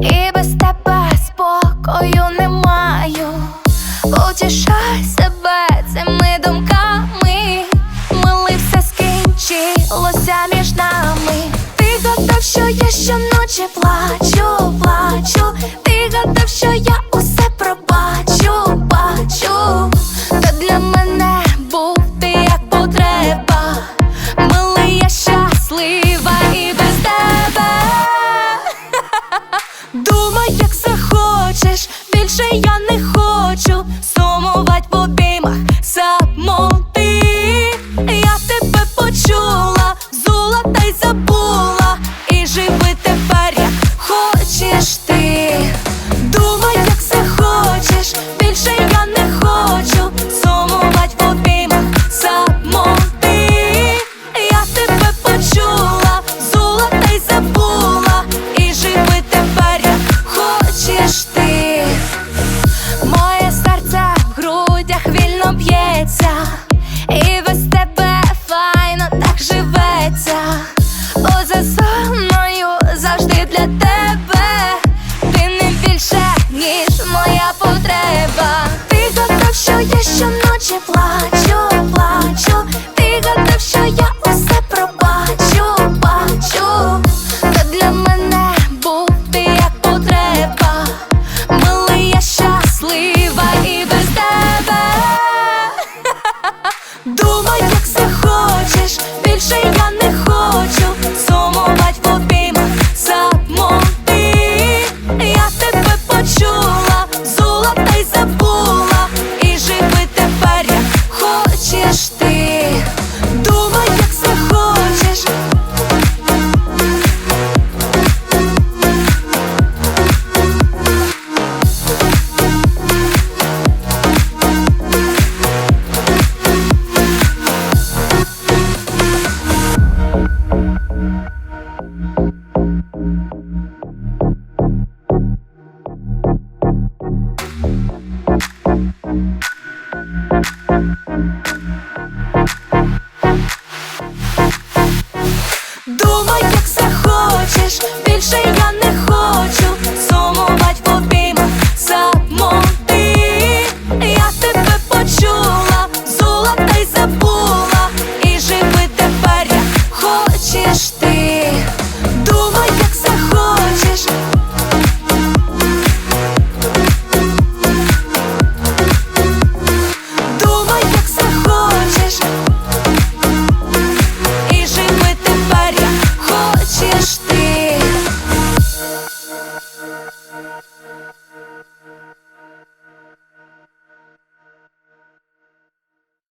і без тебе спокою не маю. Утішай себе щоночі Думай, як захочеш, більше я не хочу сумувати в обіймах. Я тебе почула, зула й забула, і живи тепер, як хочеш ти. Думай, як захочеш.